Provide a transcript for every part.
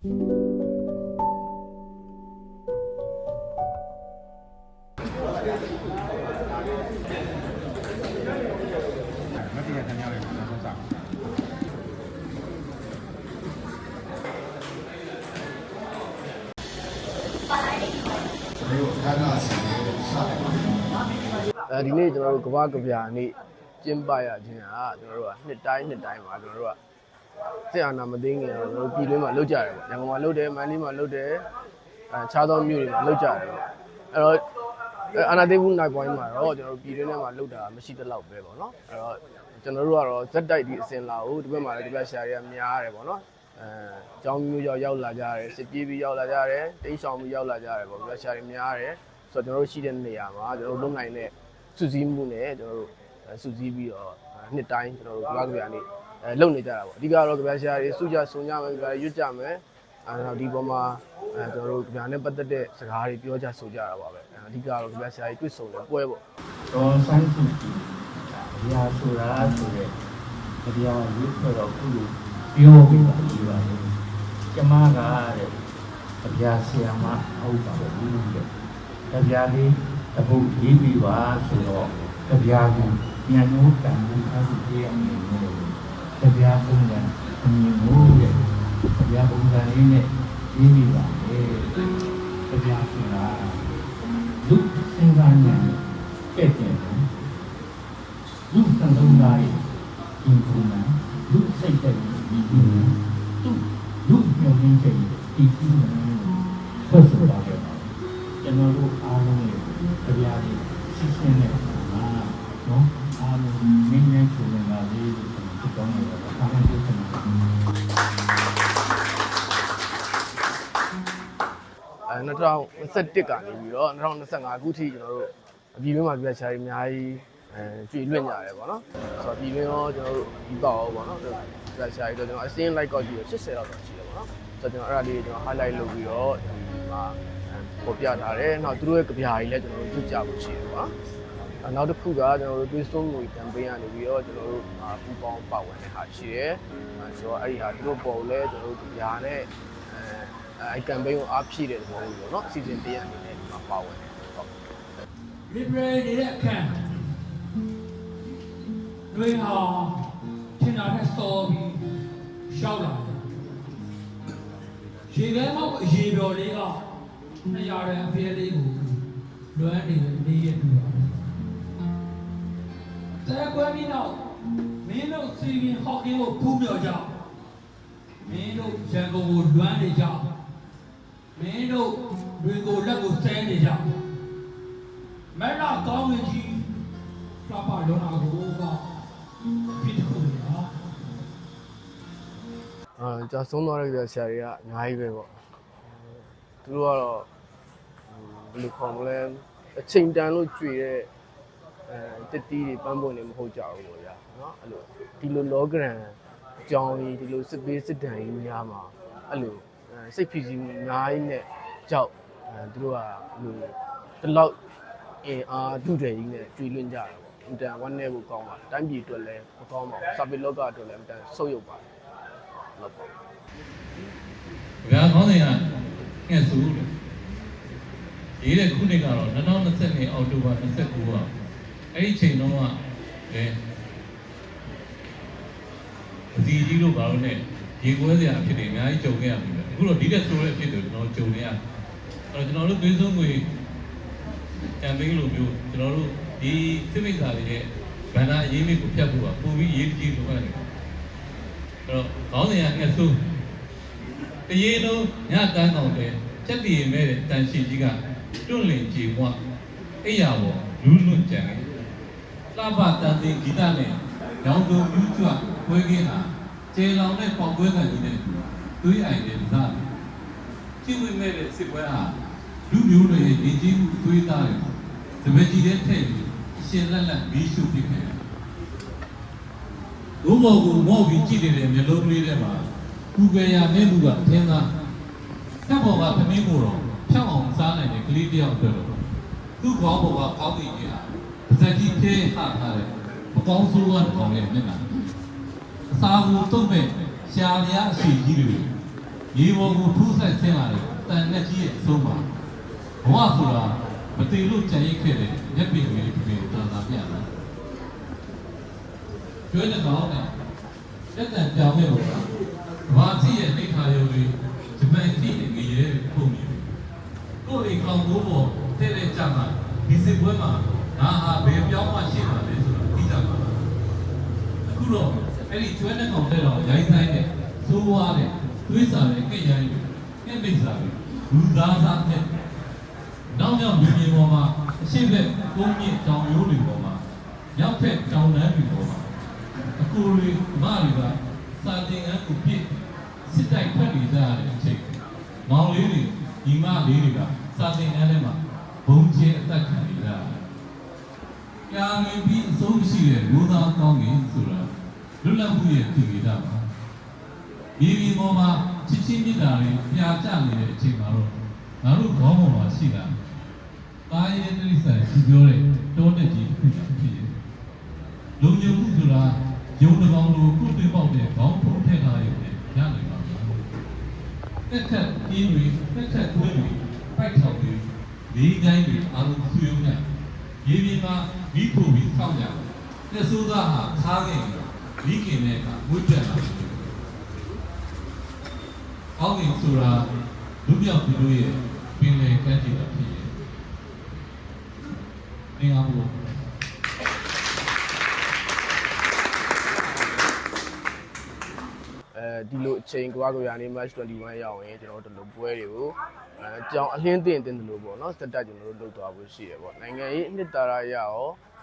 မတိရတန်းရတယ်ဆက်စားအဲဒီနေ့ကျွန်တော်တို့ကမ္ဘာကဗျာနေ့ကျင်းပရခြင်းဟာကျွန်တော်တို့ကနှစ်တိုင်းနှစ်တိုင်းမှာကျွန်တော်တို့က စစ်အာဏာမသိငင်တော့ကျွန်တော်တို့ပြည်တွင်းမှာလုပ်ကြတယ်ပေါ့ရန်ကုန်မှာလုပ်တယ်မန္တလေးမှာလုပ်တယ်အဲခြားသောမြို့တွေမှာလုပ်ကြတယ်ပေါ့အဲ့တော့အဲအာဏာသိမ်းမှုနောက်ပိုင်းမှာတော့ကျွန်တော်တို့ပြည်တွင်းထဲမှာလုပ်တာမရှိတဲ့လောက်ပဲပေါ့နော်အဲ့တော့ကျွန်တော်တို့ကတော့ဇက်တိုက်ဒီအစင်လာကိုဒီဘက်မှာလည်းဒီဘက်ရှာတွေကများရတယ်ပေါ့နော်အဲအကြောင်းမျိုးရောက်ရောက်လာကြတယ်စစ်ပြေးပြီးရောက်လာကြတယ်တိန့်ဆောင်ပြီးရောက်လာကြတယ်ပေါ့ဒီဘက်ရှာတွေများတယ်ဆိုတော့ကျွန်တော်တို့ရှိတဲ့နေရာမှာကျွန်တော်တို့လုံနိုင်တဲ့စုစည်းမှုနဲ့ကျွန်တော်တို့အဲစုစည်းပြီးတော့အဲနှစ်တိုင်းကျွန်တော်တို့ကဘာကဗျာနေ အဲလုပ်နေကြတာပေါ့အဓိကတော့ကဗျာဆရာတွေစုကြဆုံကြမယ်ကဗျာရွတ်ကြမယ်အဲတော့ဒီပေါ်မှာအဲကျွန်တော်တို့ကဗျာနဲ့ပတ်သက်တဲ့စကားတွေပြောကြဆိုကြတာပါပဲအဲအဓိကတော့ကဗျာဆရာတွေတွေ့ဆုံတဲ့ပွဲပေါ့တော်ဆိုင်စုကြည့်ဘုရားဆိုတာဆိုတဲ့ဘုရားရွတ်ဆိုတော့ခုလိုပြောပြီးပါဒီပါလေကျမကတဲ့ဘုရားဆရာမဟုတ်ပါဘူးတဲ့ဘုရားလေးတပုတ်ရေးပြီးပါဆိုတော့ဘုရားကညညိုးတန်ဖို့အားဖြင့်ပြရမယ် လို့ဘုရားပုံစံအမြင်မို့တဲ့ဘုရားပုံစံလေးနဲ့ရေးပြီးပါလေဘုရားဆိုတာလူစဉ်းစားဉာဏ်ကဲ့တဲ့လူသံလုံးသားရဲ့ဒီကုဏလူစိတ်တဲ့ဒီကုဏသူလူညုံရင်းတဲ့ဒီကုဏဆက်စပ်ပါခဲ့ပါကျွန်တော်တို့အားလုံးရဲ့တရားတွေရှင်းရှင်းနဲ့အာနော်အားလုံးငင်းငင်းချုံနေတာလေး ကိုကျွန်တော်ပြောနေတာအားလုံးပြောနေတာအဲ2021ကနေပြီးတော့2025ခုထိကျွန်တော်တို့အပြည်တွင်းမှာပြဆရာတွေအများကြီးအဲကြွေလွင့်ကြရတယ်ပေါ့နော်ဆိုတော့ပြည်တွင်းရောကျွန်တော်တို့ဒီပေါ့ရောပေါ့နော်ပြဆရာတွေတော့ကျွန်တော်အစင်းလိုက်ကောက်ကြည့်တော့80လောက်တော့ရှိတယ်ပေါ့နော်ဆိုတော့ကျွန်တော်အဲ့ဒါလေးကျွန်တော် highlight လုပ်ပြီးတော့ဒီမှာပေါ်ပြထားတယ်နောက်သူတို့ရဲ့ကြပြာကြီးလည်းကျွန်တော်တို့ကြည့်ကြဖို့ရှိတယ်ပေါ့နော်အဲ နောက်တစ်ခုကကျွန်တော်တို့ twist stone ကို campaign ကနေပြီးတော့ကျွန်တော်တို့ပူပေါင်းပါဝင်တဲ့ဟာရှိတယ်အဲဆိုတော့အဲ့ဒီဟာသူတို့ပေါ်လဲကျွန်တော်တို့ကြပြာနဲ့အဲအဲ campaign ကိုအားဖြည့်တဲ့သဘောမျိုးပေါ့နော် season 1အနေနဲ့ဒီမှာပါဝင်တယ်ဟုတ် library နေတဲ့အခန်းတွေဟာထင်တာနဲ့စောပြီးရှောက်လာတယ်ရေခဲမောက်အရေပျော်လေးကနှစ်ရာရန်အဖေးလေးကိုလွမ်းနေတဲ့နေရတူတာ တဲ့ကွဲပြီးတော့မင်းတို့စီရင်ဟော့ကင်းကိုဖူးမြော်ကြမင်းတို့ရန်ကုန်ကိုလွမ်းနေကြမင်းတို့တွေကိုလက်ကိုဆဲနေကြမဲလာကောင်းဝင်ကြီးလှပလုံးတာကိုကဖြစ်တခုနော်အာကြာဆုံးသွားတဲ့ဆရာတွေကအများကြီးပဲပေါ့သူတို့ကတော့ဘယ်လိုခေါ်မလဲအချိန်တန်လို့ကြွေတဲ့ အဲတက်တီးတွေပန်းပွင့်တွေမဟုတ်ကြဘူးပေါ့ဗျာနော်အဲ့လိုဒီလိုလောဂရန်အကြောင်းကြီးဒီလိုစစ်ပေးစစ်တမ်းကြီးများမှာအဲ့လိုအဲစိတ်ဖိစီးမှုအများကြီးနဲ့ကြောက်အဲသူတို့ကအဲ့လိုဒီလောက်အင်အားဒုတယ်ကြီးနဲ့ကြွေလွင့်ကြတာပေါ့အင်တန်ဝမ်းနေဖို့ကောင်းပါတယ်တိုင်းပြည်အတွက်လည်းမကောင်းပါဘူးစာပေလောကအတွက်လည်းအင်တန်ဆုပ်ယုပ်ပါတယ်ဟုတ်ပါဘူး။ဗျာခေါင်းစဉ်ကငှက်စုလို့ရေးတဲ့ခုနှစ်ကတော့2020အောက်တိုဘာ29က အဲ့ဒီချိန်တုန်းကလေအစီကြီးတို့ဘာလို့ ਨੇ ရေကွဲစရာအဖြစ်တွေအများကြီးကြုံခဲ့ရပြီပဲအခုတော့ဒီတက်ဆိုတဲ့အဖြစ်တွေကျွန်တော်ကြုံနေရအဲ့တော့ကျွန်တော်တို့သွေးစွန်းငွေကမ်ပိန်းလိုမျိုးကျွန်တော်တို့ဒီစစ်မိတ်စာတွေရဲ့ဗန္ဒာအရေးမြစ်ကိုဖြတ်ဖို့ကပုံပြီးရေးကြည့်လို့ရတယ်အဲ့တော့ခေါင်းစဉ်ကငှက်စုတရေလုံးညတန်းကောင်တဲ့ချက်တည်မဲ့တဲ့တန်ရှိကြီးကတွန့်လင်ကြေမွအိယာပေါ်လူးလွတ်ကြံတယ် လှပတန်တင်ဂီတနဲ့ရောင်တုံမြူးကျွဝဲကင်းဟာကျေလောင်တဲ့ပေါက်ပွဲခံကြီးနဲ့တွေးအိုင်တဲ့စားတယ်ကြည့်ဝင်မဲ့တဲ့စစ်ပွဲဟာလူမျိုးတွေရဲ့နေကြီးမှုတွေးသားတယ်တပည့်ကြီးတဲ့ထည့်ပြီးအရှင်လက်လက်မီးရှုပ်ပြခဲ့တယ်ဘုမောကိုမော့ပြီးကြည့်နေတဲ့မျိုးလုံးလေးထဲမှာကူကြရမင်းလူကထင်းသားတက်ပေါ်ကသမင်းကိုတော့ဖြောက်အောင်စားနိုင်တဲ့ကလေးတယောက်အတွက်တော့သူ့ခေါင်းပေါ်ကကောင်းတည်ကြီးဟာပါ ဇက်ကြီးဖြဲဟာထားတယ်မကောင်းဆိုးကကောင်းရဲ့မျက်နှာအစာကိုတုံ့မဲ့ရှာလျားအရှိကြီးတွေရေပေါ်ကိုထူးဆိုင်ဆင်းလာတဲ့တန်နဲ့ကြီးရဲ့အဆုံးမှာဘဝဆိုတာမတည်လို့ကြံရိတ်ခဲ့တဲ့ရက်ပင်တွေဖြစ်ပြီးတန်တာပြတာကျွေးတဲ့ကောင်းနဲ့တက်တန်ပြောင်းခဲ့လို့ဘာစီရဲ့အိတ်ခါရုံတွေဂျပန်ကြီးနဲ့ငရဲပုံနေတယ်ကိုယ်အိမ်ကောင်ဘိုးပေါ်တဲ့တဲ့ကြမှာဒီစစ်ပွဲမှာငါဟာဘယ်ပြောင်းမှရှိမှာလဲဆိုတာသိကြပါလားအခု တော့အဲ့ဒီကျွဲတဲ့ကောင်တဲ့တော့ရိုင်းဆိုင်တဲ့သိုးဝါးတဲ့သွေးစာတဲ့ကဲ့ရိုင်းကဲ့မိတ်စာတဲ့လူသားသားတဲ့နောက်မြောက်လူကြီးပေါ်မှာအရှိဘက်ကုန်းမြင့်တောင်ရိုးတွေပေါ်မှာရောက်ဖက်တောင်တန်းတွေပေါ်မှာအကူတွေမတွေကစာတင်ငန်းကိုပြစ်စစ်တိုက်ဖက်နေကြရတဲ့အချိန်မောင်လေးတွေညီမလေးတွေကစာတင်ငန်းထဲမှာဘုံကျဲအသက်ခံနေကြတယ်။ကြာငင်ပြီးအဆုံးမရှိတဲ့လူသားကောင်းကင်ဆိုတာ လွတ်လပ်မှုရဲ့သင်္ကေတပါ။ဒီဒီပေါ်မှာချစ်ချင်းမြတ်တာတွေပြာကျနေတဲ့အချိန်မှာတော့ငါတို့ခေါင်းပေါ်မှာရှိတာတာရဲ့တိရစ္ဆာန်သူပြောတဲ့တောတက်ကြီးတစ်ခုဖြစ်တယ်။လုံခြုံမှုဆိုတာယုံတစ်ကောင်လိုကုတ်တင်ပေါက်တဲ့ခေါင်းဖုံးထက်ထားရုံနဲ့ရနိုင်ပါဘူး။တက်ထက်ပြင်းတွေတက်ထက်ကွင်းတွေပိုက်ထောက်တွေလေးကိုင်းတွေအားလုံးဆွေးရုံနဲ့ရေပြင်မှာမိဖို့ပြီးစောင့်ကြတယ်။လက်စိုးသားဟာခါးခဲ့ပြီး မိခင်နဲ့ကဝတ်တက်လာတယ်။အောင်းရင်ဆိုတာလူပြောက်သူတို့ရဲ့ပင်လယ်ကမ်းခြေတာဖြစ်တယ်။သင်္ဃာဘုရား အဲ ဒီလိုအချိန်ကွာကွာနေ match 21ရောက်ရင်ကျွန်တော်တို့ဒီလိုပွဲတွေကိုအဲအကြောင်းအလင်းတင်တင်တယ်လို့ပေါ့နော်စက်တက်ကျွန်တော်တို့လုပ်သွားဖို့ရှိရပေါ့နိုင်ငံရေးအနှစ်သာရရရော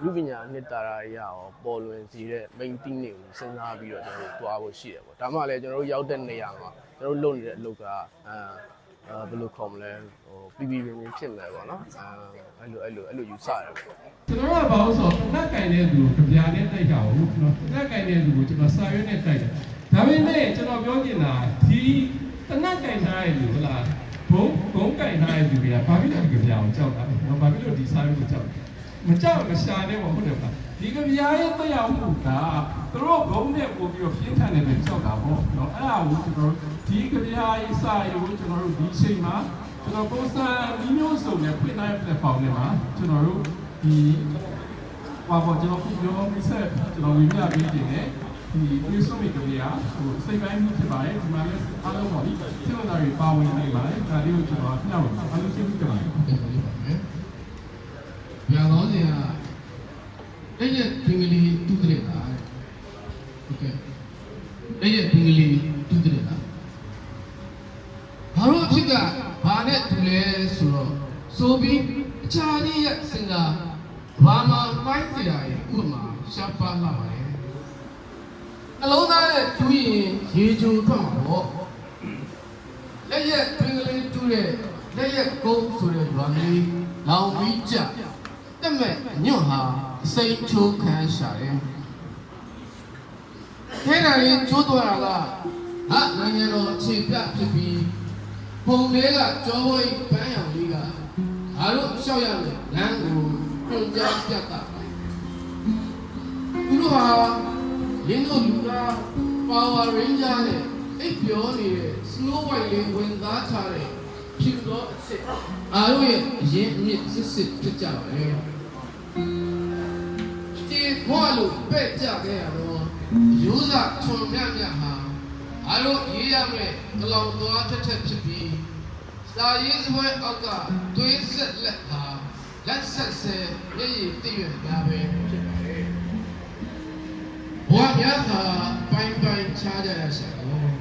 လူပညာအနှစ်သာရရရောပေါ်လွင်စီတဲ့ main team တွေကိုစဉ်းစားပြီးတော့ကျွန်တော်တို့သွားဖို့ရှိရပေါ့ဒါမှလည်းကျွန်တော်တို့ရောက်တဲ့နေရာမှာကျွန်တော်တို့လုပ်နေတဲ့အလုပ်ကအဲအဲဘယ်လိုခေါ်မလဲဟိုပြီးပြီးပြင်းပြင်းဖြစ်မယ်ပေါ့နော်အဲအဲ့လိုအဲ့လိုအဲ့လိုယူဆရတယ်ပေါ့ကျွန်တော်ကဘာလို့ဆိုတော့တနက်ကင်တဲ့သူကိုကြပြာနဲ့တိုက်တာဟုတ်နော်တနက်ကင်တဲ့သူကိုကျွန်တော်စာရွက်နဲ့တိုက်တယ် ဒါပေမဲ့ကျွန်တော်ပြောချင်တာဒီတနက်ကင်ထားတဲ့လူဟလားဘုံဘုံကင်ထားတဲ့လူတွေကဘာဖြစ်လို့ဒီကြပြာကိုကြောက်တာလဲနော်ဘာဖြစ်လို့ဒီစာရွက်ကိုကြောက်မကြောက်မရှာနဲ့ပေါ့ဟုတ်တယ်ပါဒီကြပြာရဲ့တက်ရောက်မှုကသူတို့ဘုံနဲ့ပို့ပြီးတော့ပြင်းထန်တယ်လို့ကြောက်တာပေါ့နော်အဲ့ဒါကိုကျွန်တော်ဒီကြပြာရဲ့စာရွက်ကိုကျွန်တော်တို့ဒီအချိန်မှာကျွန်တော်ပုံစံမျိုးစုံနဲ့ဖွင့်ထားတဲ့ platform တွေမှာကျွန်တော်တို့ဒီဟောပေါ့ကျွန်တော်ပြောမိဆက်ကျွန်တော်ဝင်ပြပေးခြင်းနဲ့ ဒီဒီဆုံးမိတွေကဟိုစိတ်ပိုင်းမှုဖြစ်ပါတယ်ဒီမှာလည်းအားလုံးပေါ့ဒီစိတ်ဝင်စားတွေပါဝင်နေပါတယ်ဒါလေးကိုကျွန်တော်ပြအောင်အားလုံးသိကြပါမယ်။ညာတော်စဉ်ကအဲ့ရဲ့ဒီကလေးတူးတဲ့လားဟုတ်ကဲ့အဲ့ရဲ့ဒီကလေးတူးတဲ့လားဘာလို့အဖြစ်ကဘာနဲ့တူလဲဆိုတော့ဆိုပြီးအခြားရင်းရဲ့စင်ကဘာမှပိုင်းစရာရဲ့ဥပမာရှားပါလာပါတယ် နှလုံးသားနဲ့တူးရင်ရေချိုထွက်မှာပေါ့လက်ရဲ့ဘင်္ဂလီတူးတဲ့လက်ရဲ့ကုန်းဆိုတဲ့ရွာလေးလောင်ပြီးကြတက်မဲ့ညွန့်ဟာအစိမ်းချိုးခံရှာတယ်ခဲတာလေးချိုးသွားတာကဟာနိုင်ငံတော်အခြေပြဖြစ်ပြီးပုံလေးကကြောဘိုးပန်းရောင်လေးကအားလို့ရှောက်ရမယ်လမ်းကိုညွှန်ကြားပြတ်တာသူတို့ဟာ ရင်းတို့လူက Power Ranger နဲ့အိပ်ပျော်နေတဲ့ Snow White လေးဝင်သားချတဲ့ဖြစ်တော့အစ်စ်အားလို့ရဲ့အရင်အမြင့်စစ်စစ်ဖြစ်ကြပါလေဒီဘွားလို့ပဲ့ကြခဲ့ရတော့ရိုးစာထွန်မြမြဟာအားလို့ရေးရမယ်ကလောင်သွားထက်ထက်ဖြစ်ပြီးစာရေးစပွဲအောက်ကသွေးဆက်လက်ဟာလက်ဆက်ဆဲမျက်ရည်တည့်ရများပဲဖြစ်ပါ လေဘွားများဟာပိုင်းပိုင်းခြားကြရရှာတော့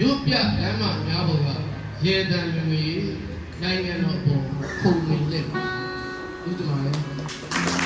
ရုပ်ပြလမ်းမများပေါ်ကရေတံလူတွေနိုင်ငံတော်ပေါ်ခုံနေလက်ဥတ္တမလေး